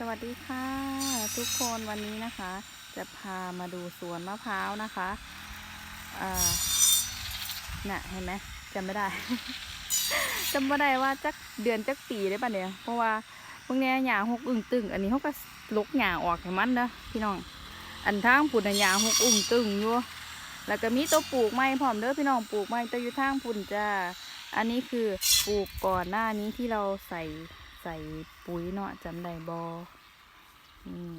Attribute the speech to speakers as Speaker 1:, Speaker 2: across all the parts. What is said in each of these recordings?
Speaker 1: สวัสดีค่ะ ทุกคนวันนี้นะคะ จะพามาดูสวนมะพร้าวนะคะอ่าน่ะเห็นไหมจำไม่ได้จำไม่ได้ว่าจักเดือนจักปีได้ปะเนี่ยเพราะว่าพวกเนี้ยหญ้าหกอึ่งตึง อันนี้เขาก็ลกหญ้าออกให้มันนะพี่น้อง อันทางปุ่นน่ะหญ้าหกอึ่งตึงอยู่แล้วก็มีตัวปลูกไม้พร้อมเด้อพี่น้องปลูกไม้ตัวอยู่ทางปุ่นจ้าอันนี้คือปลูกก่อนหน้านี้ที่เราใส่ ใส่ปุ๋ยเนาะจำได้บอนี่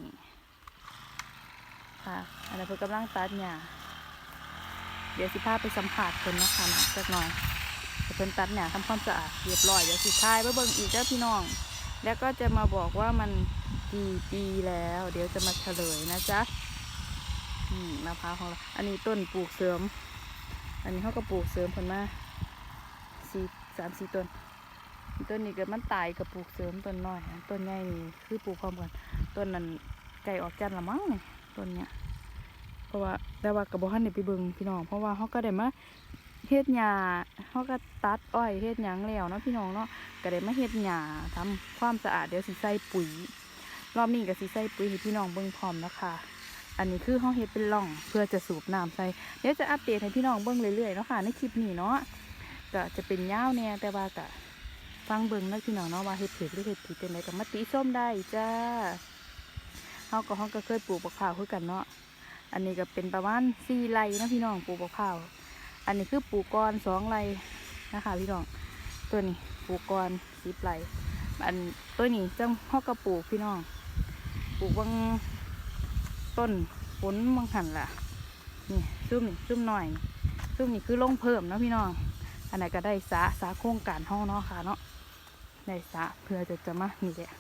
Speaker 1: ค่ะ อันนี้เพิ่นกำลังตัดหญ้าเดี๋ยวสิพาไปสัมผัสคนนะคะนะสักหน่อยจะเป็นตัดหญ้าทำความสะอาดเรียบร้อยเดี๋ยวสิทายไปเบิ่งอีกเด้อพี่น้อง แล้วก็จะมาบอกว่ามันกี่ปีแล้ว เดี๋ยวจะมาเฉลยนะจ๊ะอืมมะพร้าวของเราอันนี้ต้นปลูกเสริม อันนี้เขาก็ปลูกเสริมผลมาสี่สามสี่ต้น ต้นนี้เกิดมันตายกับปลูกเสริมต้นน้อยต้นใหญ่นี่คือปลูกพร้อมกันต้นนั้นไก่ออกจันละมั้งเนี่ยต้นเนี้ยเพราะว่าแต่ว่ากับบ่ทันได้ไปเบิ่งพี่น้อง เพราะว่าเขาก็ได้มาเฮ็ดหญ้าเขาก็ตัดอ้อยเฮ็ดหยังแล้วเนาะพี่น้องเนาะก็ได้มาเฮ็ดหญ้าทำความสะอาดเดี๋ยวสิใส่ปุ๋ย รอบนี้ก็สิใส่ปุ๋ยให้พี่น้องเบิ่งพร้อมนะคะอันนี้คือเขาเฮ็ดเป็นร่องเพื่อจะสูบน้ำใส่เดี๋ยวจะอัปเดตให้พี่น้องเบิ่งเรื่อยๆเนาะค่ะในคลิปนี้เนาะก็จะเป็นยาวแน่แต่ว่าก็ ฟังเบิ่งแล้วพี่น้องเนาะว่าเฮ็ดผิดหรือเฮ็ดผิดเป็นไรกับมาติส้มได้จ้าเฮาก็เฮาก็เคยปลูกบักพร้าวคือกันเนาะอันนี้ก็เป็นประมาณสี่ไร่นะพี่น้องปลูกบักพร้าวอันนี้คือปลูกกรสองไร่นะคะพี่น้องตัวนี้ปลูกกรสิบไร่อันตัวนี้จังเฮาก็ปลูกพี่น้องปลูกบางต้นผลบางหันล่ะนี่ซุ่มนี่ซุ่มหน่อยซุ่มนี่คือลงเพิ่มนะพี่น้อง อันไหนก็ได้สาสาโครงการห้องเนาะค่ะเนาะได้สาเพื่อจะจะมานี่แหละ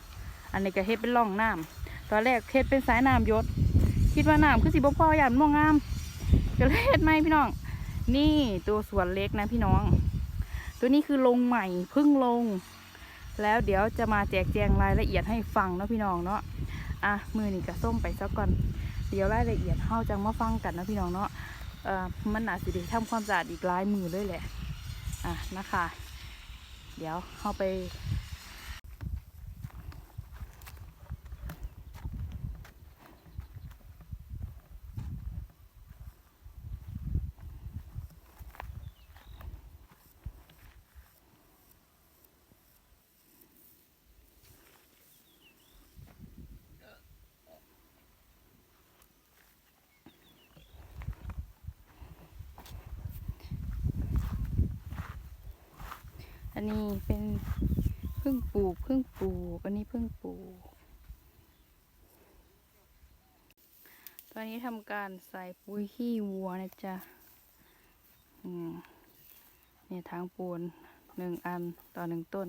Speaker 1: อันนี้ก็เฮ็ดเป็นร่องน้ำตอนแรกเฮ็ดเป็นสายน้ำยศคิดว่าน้ำคือสิบ่พออย่างม่งงามก็เลยเฮ็ดไหมพี่น้อง นี่ตัวสวนเล็กนะพี่น้อง ตัวนี้คือลงใหม่เพิ่งลง แล้วเดี๋ยวจะมาแจกแจงรายละเอียดให้ฟังนะพี่น้องเนาะอะมือนี่กระส้มไปซะก่อนเดี๋ยวรายละเอียดเฮาจังมาฟังกันนะพี่น้องเนาะเอ่อมันอาสิได้ทำความสะอาดอีกหลายมือเลยแหละ อะนะคะ เดี๋ยวเข้าไป อันนี้เป็นพิ่งปลูกพิ่งปลูกอันนี้พิ่งปลูก ตอนนี้ทำการใส่ปุ๋ยขี้วัวนะจ๊ะอืมเนี่ยทางปูนหนึ่งอันต่อหนึ่งต้น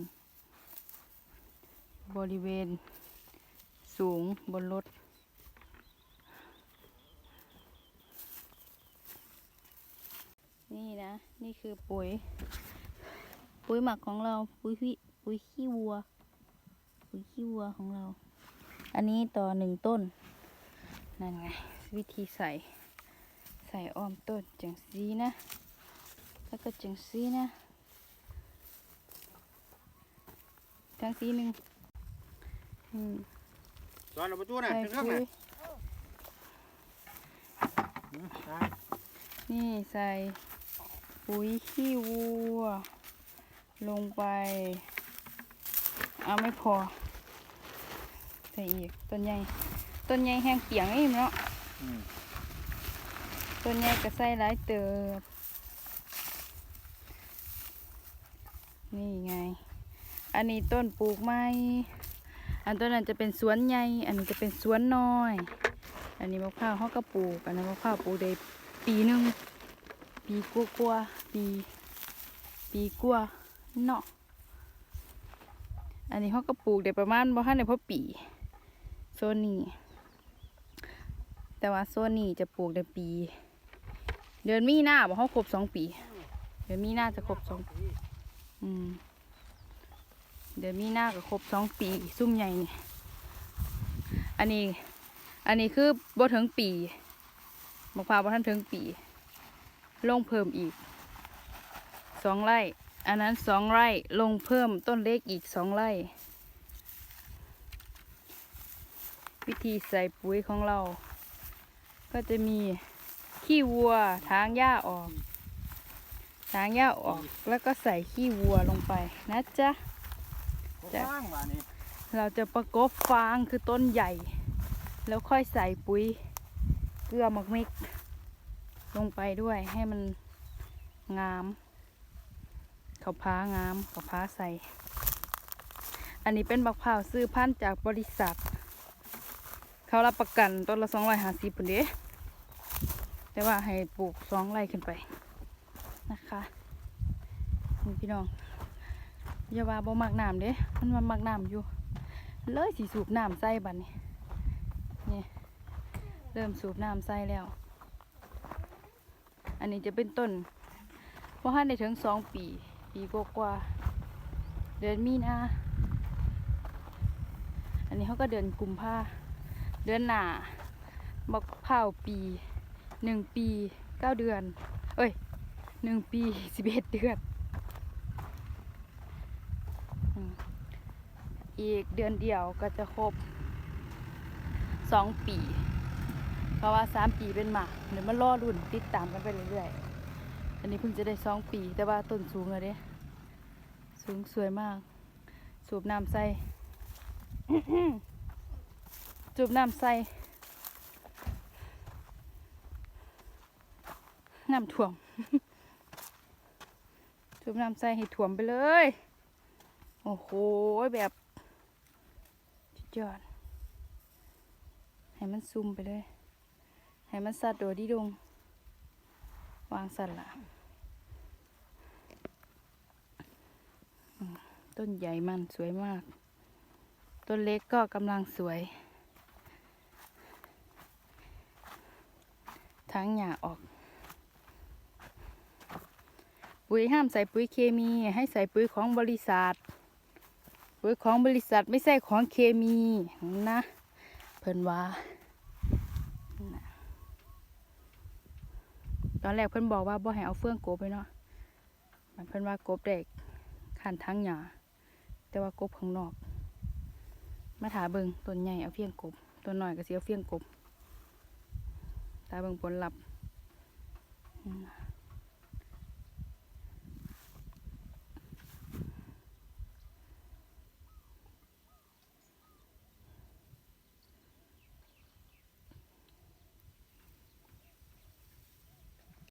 Speaker 1: บริเวณสูงบนรถนี่นะ นี่คือปุ๋ย ปุ๋ยหมักของเราปุ๋ยขี้ปุ๋ยขี้วัว ปุ๋ยขี้วัวของเรา อันนี้ต่อหนึ่งต้น นั่นไง วิธีใส่ ใส่อ้อมต้นจังซีนะ แล้วก็จังซีนะจังซีหนึ่งอืม
Speaker 2: ตอนเอาประตูน่ะ
Speaker 1: ใส่
Speaker 2: ถึงข้าง
Speaker 1: ปุ๋
Speaker 2: น่ะ
Speaker 1: ยนี่ใส่ปุ๋ยขี้วัว ลงไป เอาไม่พอใส่อีก ต้นใหญ่ ต้นใหญ่แห้งเปียงอีกเนาะ
Speaker 2: อืม
Speaker 1: ต้นใหญ่ก็ใส่หลายเติบ นี่ไง อันนี้ต้นปลูกไม้ อันต้นนั้นจะเป็นสวนใหญ่ อันนี้จะเป็นสวนน้อย อันนี้มะพร้าวเขาก็ปลูก อันนั้นมะพร้าวปลูกได้ปีหนึ่งปีกลัวกลัวาๆปี ปีกลัวา เนาะอันนี้เขาก็ปลูกได้ประมาณบ่ทันได้พอปีโซนนี้แต่ว่าโซนนี้จะปลูกได้ปี เดือนมีนาบ่เขาครบสองปี เดือนมีนาจะครบสองปีอืมเดือนมีนาก็ครบสองปีซุ่มใหญ่นี่อันนี้ อันนี้คือบ่ถึงปีมะพร้าวบ่ทันถึงปีลงเพิ่มอีกสองไร่ อันนั้นสองไร่ลงเพิ่มต้นเล็กอีกสองไร่ วิธีใส่ปุ๋ยของเรา ก็จะมีขี้วัวทางหญ้าออก ทางหญ้าออกแล้วก็ใส่ขี้วัวลงไปนะจ๊ะจะเราจะประกบฟางคือต้นใหญ่ แล้วค่อยใส่ปุ๋ยเกลือหมักมิกลงไปด้วยให้มันงาม เขาพ้างามเขาพ้าใส่อันนี้เป็นบักพร้าวซื้อพันธุ์จากบริษัท เขารับประกันต้นละสองร้อยห้าสิบปุ่นเด้แต่ว่าให้ปลูกสองไร่ขึ้นไปนะคะนี่พี่น้องอย่าว่าบ่มักน้ำเด้มันมามักน้ำอยู่ เลยสิสูบน้ำใส่บัดนี้นี่เริ่มสูบน้ำใส่แล้ว อันนี้จะเป็นต้นเพราะฮันได้ถึงสองปี ปีกว่าเดือนมีนาอันนี้เขาก็เดือนกุมภาเดือนหนาบักเผาปีหนึ่งปีเก้าเดือน เอ้ยหนึ่งปีสิบเอ็ดเดือน อีกเดือนเดียวก็จะครบสองปี เพราะว่าสามปีเป็นหมากเดี๋ยวมันรอรุ่นติดตามกันไปเรื่อยๆ อันนี้เพิ่งจะได้สองปีแต่ว่าต้นสูงเลยเด้ สูงสวยมาก สูบน้ำใส่สูบน้ำใส่น้ำท่วมสูบน้ำใส่ให้ท่วมไปเลย โอ้โหแบบสุดยอด ให้มันซุ่มไปเลย ให้มันสัดโดดดีดง วางสัตว์ละอืม ต้นใหญ่มันสวยมาก ต้นเล็กก็กำลังสวย ทั้งหญ้าออก ปุ๋ยห้ามใส่ปุ๋ยเคมีให้ใส่ปุ๋ยของบริษัท ปุ๋ยของบริษัทไม่ใช่ของเคมีนะ เพิ่นว่าตอนแรกเพิ่นบอกว่าบ่ให้เอาเฟื่องโกบไปเนาะมันเพิ่นว่าโกบเด็ก ขันทั้งหยาแต่ว่ากบข้างนอก มาถาเบิงต้นใหญ่เอาเฟียงกบต้นน้อยก็เสิเอาเฟียงกบตาเบิงผลลัพธ์